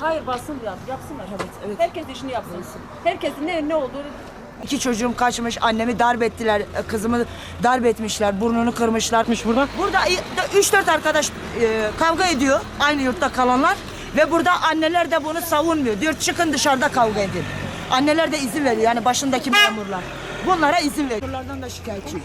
Hayır bassın yap, yapsınlar. Evet, evet. Herkes işini yapsın. Herkesin ne ne olduğunu İki çocuğum kaçmış, annemi darp ettiler, kızımı darp etmişler, burnunu kırmışlar. burada. Burada 3-4 arkadaş e, kavga ediyor, aynı yurtta kalanlar. Ve burada anneler de bunu savunmuyor. Diyor çıkın dışarıda kavga edin. Anneler de izin veriyor, yani başındaki memurlar. Bunlara izin veriyor. Bunlardan da şikayetçi.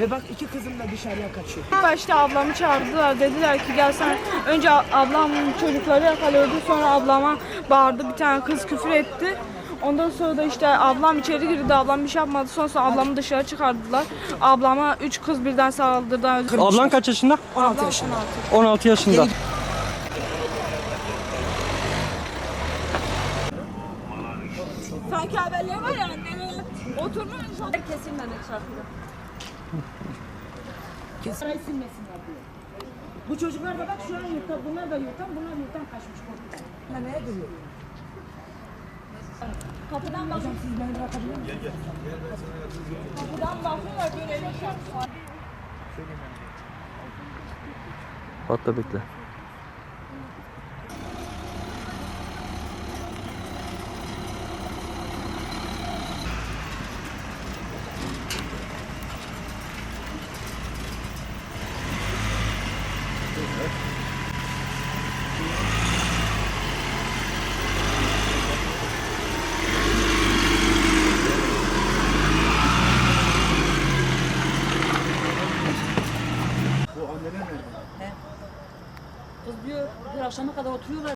Ve bak iki kızım da dışarıya kaçıyor. İlk başta ablamı çağırdılar. Dediler ki gel sen. Önce ablam çocukları yakalıyordu. Sonra ablama bağırdı. Bir tane kız küfür etti. Ondan sonra da işte ablam içeri girdi. Ablam bir şey yapmadı. Sonra ablamı dışarı çıkardılar. Ablama üç kız birden saldırdı. Ablan kaç yaşında? 16 yaşında. 16 yaşında. sanki haberleri var ya anneler oturmuş herkesin beni silmesinler diyor. Bu çocuklar da bak şu an yurtta, bunlar da yurttan, bunlar yurttan kaçmış korkudan. Ya neye duruyor? Kapıdan bak. Hocam siz beni bırakabilir misiniz? Kapıdan bakıyorlar böyle el çarpıyor. Hatta bekle. Kız diyor bir akşama kadar oturuyorlar.